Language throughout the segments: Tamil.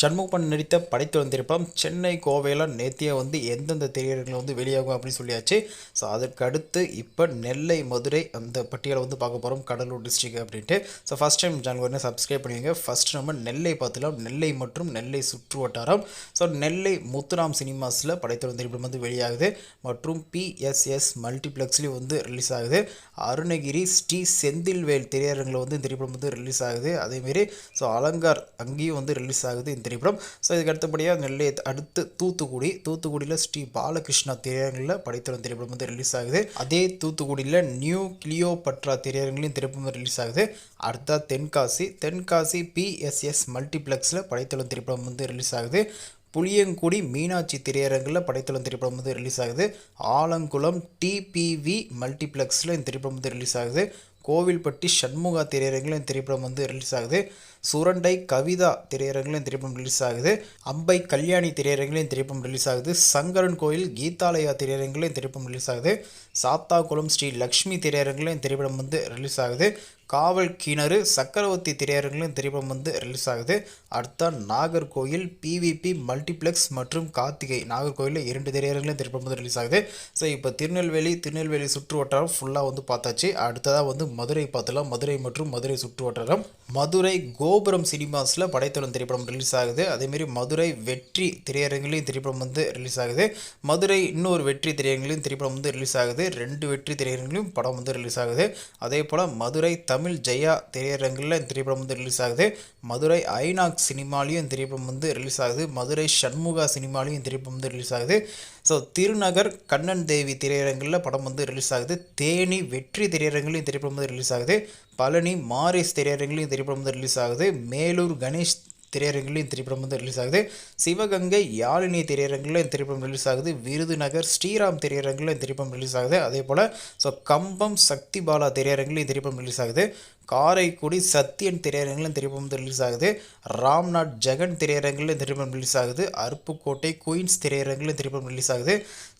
சண்முகப்பன் நடித்த படைத்து வந்திருப்பம் சென்னை கோவையில் நேத்தியே வந்து எந்தெந்த திரையரங்கில் வந்து வெளியாகும் அப்படின்னு சொல்லியாச்சு. ஸோ அதற்கு அடுத்து இப்போ நெல்லை மதுரை அந்த பட்டியலை வந்து பார்க்க போகிறோம் கடலூர் டிஸ்ட்ரிக் அப்படின்ட்டு. So first time channel subscribe பண்ணுவீங்க ஃபஸ்ட் நம்ம நெல்லை பார்த்துலாம் நெல்லை மற்றும் நெல்லை சுற்று வட்டாரம். ஸோ நெல்லை முத்துராம் சினிமாஸில் படைத்து வந்திருப்பம் வந்து வெளியாகுது. மற்றும் பிஎஸ்எஸ் மல்டிப்ளெக்ஸ்லேயும் வந்து ரிலீஸ் ஆகுது. அருணகிரி ஸ்ரீ செந்தில்வேல் திரையரங்கில் வந்து இந்த திரைப்படம் வந்து ரிலீஸ் ஆகுது. அதேமாரி ஸோ அலங்கார் அங்கேயும் வந்து ரிலீஸ் ஆகுது இந்த திரைப்படம் ஸோ இதுக்கு அடுத்தபடியாக நெல்லை அடுத்து தூத்துக்குடி தூத்துக்குடியில் ஸ்ரீ பாலகிருஷ்ணா திரையரங்கில் படைத்தளம் திரைப்படம் வந்து ரிலீஸ் ஆகுது. அதே தூத்துக்குடியில் நியூ கிளியோ பட்ரா திரையரங்கிலையும் திரைப்படம் வந்து ரிலீஸ் ஆகுது. அடுத்தா தென்காசி தென்காசி பிஎஸ்எஸ் மல்டிப்ளெக்ஸில் படைத்தளம் திரைப்படம் வந்து ரிலீஸ் ஆகுது. புளியங்குடி மீனாட்சி திரையரங்கில் படைத்தளம் திரைப்படம் வந்து ரிலீஸ் ஆகுது. ஆலங்குளம் டிபிவி மல்டிப்ளெக்ஸில் இந்த திரைப்படம் வந்து ரிலீஸ் ஆகுது. கோவில்பட்டி சண்முகா திரையரங்கிலும் திரைப்படம் வந்து ரிலீஸ் ஆகுது. சுரண்டை கவிதா திரையரங்கிலும் திரைப்படம் ரிலீஸ் ஆகுது. அம்பை கல்யாணி திரையரங்கிலும் திரைப்படம் ரிலீஸ் ஆகுது. சங்கரன் கோயில் கீதாலயா திரையரங்கிலும் திரைப்படம் ரிலீஸ் ஆகுது. சாத்தாகுளம் ஸ்ரீ லக்ஷ்மி திரையரங்கிலும் திரைப்படம் வந்து ரிலீஸ் ஆகுது. காவல் கிணறு சக்கரவர்த்தி திரையரங்கிலும் திரைப்படம் வந்து ரிலீஸ் ஆகுது. அடுத்த நாகர்கோயில் பிவிபி மல்டிப்ளெக்ஸ் மற்றும் கார்த்திகை. நாகர்கோயிலில் இரண்டு திரையரங்கிலும் திரைப்படம் வந்து ரிலீஸ் ஆகுது. ஸோ இப்போ திருநெல்வேலி திருநெல்வேலி சுற்று வட்டாரம் ஃபுல்லாக வந்து பார்த்தாச்சு. அடுத்ததாக வந்து மதுரை பார்த்துலாம் மதுரை மற்றும் மதுரை சுற்று வட்டாரம். மதுரை கோபுரம் சினிமாஸில் படைத்தளம் திரைப்படம் ரிலீஸ் ஆகுது. அதேமாரி மதுரை வெற்றி திரையரங்கிலையும் திரைப்படம் வந்து ரிலீஸ் ஆகுது. மதுரை இன்னொரு வெற்றி திரையரங்கிலையும் திரைப்படம் வந்து ரிலீஸ் ஆகுது. ரெண்டு வெற்றி திரையரங்கிலையும் படம் வந்து ரிலீஸ் ஆகுது. அதே போல் மதுரை தமிழ் தமிழ் ஜெயா திரையரங்கில் இந்த திரைப்படம் வந்து ரிலீஸ் ஆகுது. மதுரை ஐநாக் சினிமாலையும் இந்த திரைப்படம் வந்து ரிலீஸ் ஆகுது. மதுரை சண்முகா சினிமாலையும் இந்த திரைப்படம் வந்து ரிலீஸ் ஆகுது. ஸோ திருநகர் கண்ணன் தேவி திரையரங்கில் படம் வந்து ரிலீஸ் ஆகுது. தேனி வெற்றி திரையரங்கிலையும் திரைப்படம் வந்து ரிலீஸ் ஆகுது. பழனி மாரிஸ் திரையரங்கிலையும் திரைப்படம் வந்து ரிலீஸ் ஆகுது. மேலூர் கணேஷ் திரையரங்கிலையும் திரைப்படம் வந்து ரிலீஸ் ஆகுது. சிவகங்கை யாழினி திரையரங்கில் இந்த திரைப்படம் ரிலீஸ் ஆகுது. விருதுநகர் ஸ்ரீராம் திரையரங்கில் இந்த திரைப்படம் ரிலீஸ் ஆகுது. அதே போல் ஸோ கம்பம் சக்தி பாலா திரையரங்கில் இந்த திரைப்படம் ரிலீஸ் ஆகுது. காரைக்குடி சத்யன் திரையரங்கிலும் திரைப்படம் வந்து ரிலீஸ் ஆகுது. ராம்நாத் ஜெகன் திரையரங்கிலும் திரைப்படம் ரிலீஸ் ஆகுது. அருப்புக்கோட்டை குயின்ஸ் திரையரங்கிலும் திரைப்படம் ரிலீஸ் ஆகுது.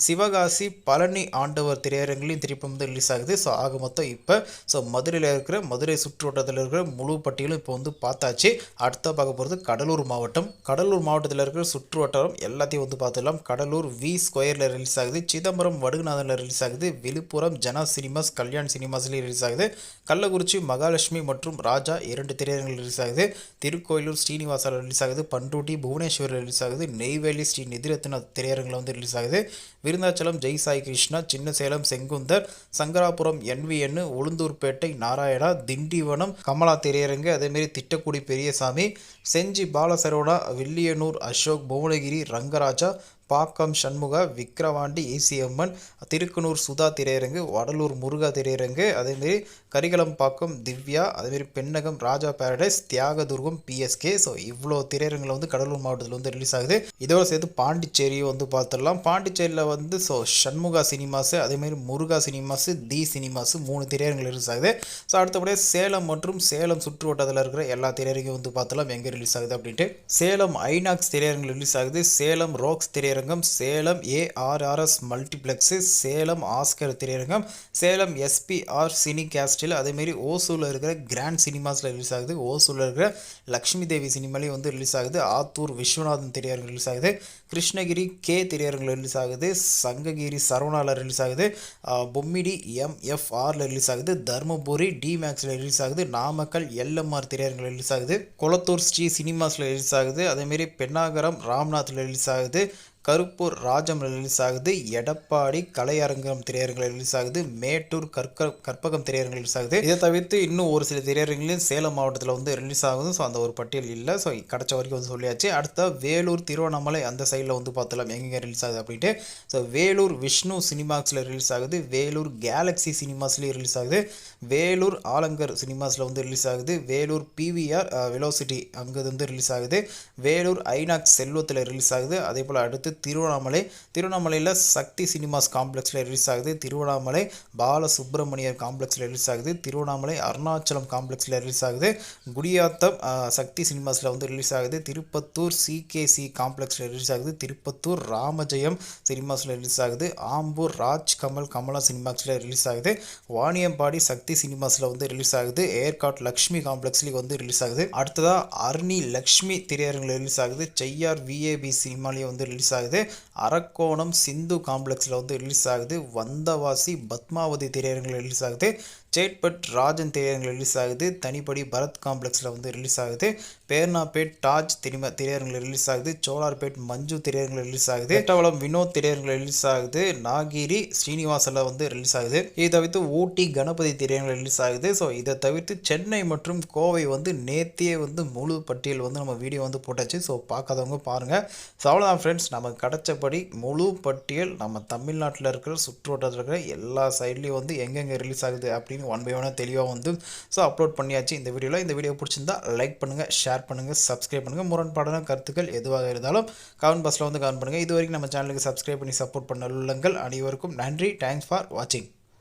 சிவகாசி பழனி ஆண்டவர் திரையரங்கிலையும் திரைப்படம் வந்து ரிலீஸ் ஆகுது. ஸோ ஆக மொத்தம் இப்போ ஸோ மதுரையில் இருக்கிற மதுரை சுற்றுவட்டத்தில் இருக்கிற முழு பட்டியலும் இப்போ வந்து பார்த்தாச்சு. அடுத்த பார்க்க போகிறது கடலூர் மாவட்டம். கடலூர் மாவட்டத்தில் இருக்கிற சுற்றுவட்டாரம் எல்லாத்தையும் வந்து பார்த்துடலாம். கடலூர் வி ஸ்கொயரில் ரிலீஸ் ஆகுது. சிதம்பரம் வடுகுநாதனில் ரிலீஸ் ஆகுது. விழுப்புரம் ஜனா சினிமாஸ் கல்யாண் சினிமாஸ்லேயும் ரிலீஸ் ஆகுது. கள்ளக்குறிச்சி மகாலட்சுமி மற்றும் ராஜா இரண்டு திரையரங்கில் ரிலீஸ் ஆகுது. திருக்கோயிலூர் ஸ்ரீனிவாசாவில் ரிலீஸ் ஆகுது. பண்ருட்டி புவனேஸ்வரில் ரிலீஸ் ஆகுது. நெய்வேலி ஸ்ரீ நிதிரத்ன திரையரங்கில் வந்து ரிலீஸ் ஆகுது. விருந்தாச்சலம் ஜெய் சாய் கிருஷ்ணா சின்னசேலம் செங்குந்தர் சங்கராபுரம் என்விஎன் உளுந்தூர்பேட்டை நாராயணா திண்டிவனம் கமலா திரையரங்கு அதேமாரி திட்டக்குடி பெரியசாமி செஞ்சி பாலசரவணா வில்லியனூர் அசோக் புவனகிரி ரங்கராஜா பாக்கம் சண்முகா விக்கிரவாண்டி ஏசியம்மன் திருக்கனூர் சுதா திரையரங்கு வடலூர் முருகா திரையரங்கு அதேமாரி கரிகலம் பாக்கம் திவ்யா அதேமாரி Pennagaram Raja paradise Thiyagadurgam PSK so இவ்வளோ திரையரங்கில் வந்து கடலூர் மாவட்டத்தில் வந்து ரிலீஸ் ஆகுது. இதோட சேர்த்து பாண்டிச்சேரியும் வந்து பார்த்துடலாம் பாண்டிச்சேரியில் வந்து ஸோ சண்முகா சினிமாஸு அதேமாரி முருகா சினிமாஸு தி சினிமாஸு மூணு திரையரங்கில் ரிலீஸ் ஆகுது. ஸோ அடுத்தபடியாக சேலம் மற்றும் சேலம் சுற்று வட்டத்தில் இருக்கிற எல்லா திரையரங்கும் வந்து பார்த்தலாம் எங்கே ரிலீஸ் ஆகுது அப்படின்ட்டு. சேலம் ஐநாக்ஸ் திரையரங்கில் ரிலீஸ் ஆகுது. சேலம் ரோக்ஸ் திரையரங்கு திரையரங்கம் Salem ARRS multiplex Salem Oscar திரையரங்கம் சேலம் எஸ்பிஆர் சினி கேஸ்டில் அதேமாரி ஓசூரில் இருக்கிற கிராண்ட் சினிமாஸில் ரிலீஸ் ஆகுது ஓசூரில் இருக்கிற லக்ஷ்மி தேவி சினிமாலையும் வந்து ரிலீஸ் ஆகுது ஆத்தூர் விஸ்வநாதன் திரையரங்கம் ரிலீஸ் ஆகுது கிருஷ்ணகிரி கே திரையரங்கில் ரிலீஸ் ஆகுது சங்ககிரி சரவணாவில் ரிலீஸ் ஆகுது பொம்மிடி எம்எஃப்ஆரில் ரிலீஸ் ஆகுது தருமபுரி டி மேக்ஸில் ரிலீஸ் ஆகுது நாமக்கல் எல்எம்ஆர் திரையரங்கில் ரிலீஸ் ஆகுது கொளத்தூர் ஸ்ரீ சினிமாஸில் ரிலீஸ் ஆகுது அதேமாரி பெண்ணாகரம் ராம்நாத்தில் ரிலீஸ் ஆகுது கருப்பூர் ராஜம் ரிலீஸ் ஆகுது எடப்பாடி கலையரங்கம் திரையரங்கில் ரிலீஸ் ஆகுது மேட்டூர் கற்க கற்பகம் திரையரங்கில் ரிலீஸ் ஆகுது இதை தவிர்த்து இன்னும் ஒரு சில திரையரங்குகளையும் சேலம் மாவட்டத்தில் வந்து ரிலீஸ் ஆகுது ஸோ அந்த ஒரு பட்டியல் இல்லை. ஸோ கிடச்ச வரைக்கும் வந்து சொல்லியாச்சு. அடுத்த வேலூர் திருவண்ணாமலை அந்த சைடில் வந்து பார்த்தலாம் எங்கெங்கே ரிலீஸ் ஆகுது அப்படின்ட்டு. ஸோ வேலூர் விஷ்ணு சினிமாஸில் ரிலீஸ் ஆகுது வேலூர் கேலக்ஸி சினிமாஸ்லேயும் ரிலீஸ் ஆகுது வேலூர் ஆலங்கர் சினிமாஸில் வந்து ரிலீஸ் ஆகுது வேலூர் பிவிஆர் வெலோசிட்டி அங்கே வந்து ரிலீஸ் ஆகுது வேலூர் ஐநாக்ஸ் செல்வத்தில் ரிலீஸ் ஆகுது அதே போல் அடுத்து திருவண்ணாமலை திருவண்ணாமலையில் சக்தி சினிமாஸ் காம்ப்ளெக்ஸில் ரிலீஸ் ஆகுது திருவண்ணாமலை பாலசுப்ரமணியர் காம்ப்ளெக்ஸில் ரிலீஸ் ஆகுது திருவண்ணாமலை அருணாச்சலம் காம்ப்ளெக்ஸில் ரிலீஸ் ஆகுது குடியாத்தம் சக்தி சினிமாஸில் வந்து ரிலீஸ் ஆகுது திருப்பத்தூர் சிகேசி காம்ப்ளெக்ஸில் ரிலீஸ் ஆகுது திருப்பத்தூர் ராமஜெயம் சினிமாஸில் ரிலீஸ் ஆகுது ஆம்பூர் ராஜ் கமல் கமலா சினிமாஸில் ரிலீஸ் ஆகுது வாணியம்பாடி சக்தி சினிமாஸில் வந்து ரிலீஸ் ஆகுது ஏர்காட் லக்ஷ்மி காம்ப்ளெக்ஸ்லேயும் வந்து ரிலீஸ் ஆகுது அடுத்ததாக அர்னி லக்ஷ்மி திரையரங்கில் ரிலீஸ் ஆகுது செய்யார் விஏபி சினிமாலேயும் வந்து ரிலீஸ் ஆகுது 伝えて அரக்கோணம் சிந்து காம்ப்ளெக்ஸில் வந்து ரிலீஸ் ஆகுது. வந்தவாசி பத்மாவதி திரையரங்கில் ரிலீஸ் ஆகுது. சேட்பட் ராஜன் திரையரங்கில் ரிலீஸ் ஆகுது. தனிப்படி பரத் காம்ப்ளெக்ஸில் வந்து ரிலீஸ் ஆகுது. பேர்னாபேட் டாஜ் திரிம திரையரங்கில் ரிலீஸ் ஆகுது. சோலார்பேட் மஞ்சு திரையரங்கில் ரிலீஸ் ஆகுது. எட்டவளம் வினோத் திரையரங்கில் ரிலீஸ் ஆகுது. நாகிரி ஸ்ரீனிவாசில் வந்து ரிலீஸ் ஆகுது. இதை தவிர்த்து ஊட்டி கணபதி திரையரங்கில் ரிலீஸ் ஆகுது. ஸோ இதை தவிர்த்து சென்னை மற்றும் கோவை வந்து நேத்தியே வந்து முழு பட்டியல் வந்து நம்ம வீடியோ வந்து போட்டாச்சு. ஸோ பார்க்காதவங்க பாருங்கள் ஸோ அவ்வளோதான் ஃப்ரெண்ட்ஸ் நமக்கு படி முழு பட்டியல் நம்ம தமிழ்நாட்டில் இருக்கிற சுற்றுவட்டத்தில் இருக்கிற எல்லா சைட்லேயும் வந்து எங்கெங்கே ரிலீஸ் ஆகுது அப்படின்னு ஒன் பை ஒன்னாக தெளிவாக வந்து ஸோ அப்லோட் பண்ணியாச்சு இந்த வீடியோவில் இந்த வீடியோ பிடிச்சிருந்தா லைக் பண்ணுங்கள் ஷேர் பண்ணுங்கள் சப்ஸ்கிரைப் பண்ணுங்கள் முரண்பாடான கருத்துக்கள் எதுவாக இருந்தாலும் கமெண்ட் பாக்ஸில் வந்து கமெண்ட் பண்ணுங்கள் இது வரைக்கும் நம்ம சேனலுக்கு சப்ஸ்கிரைப் பண்ணி சப்போர்ட் பண்ண உள்ளங்கள் அனைவருக்கும் நன்றி. தேங்க்ஸ் ஃபார் வாட்சிங்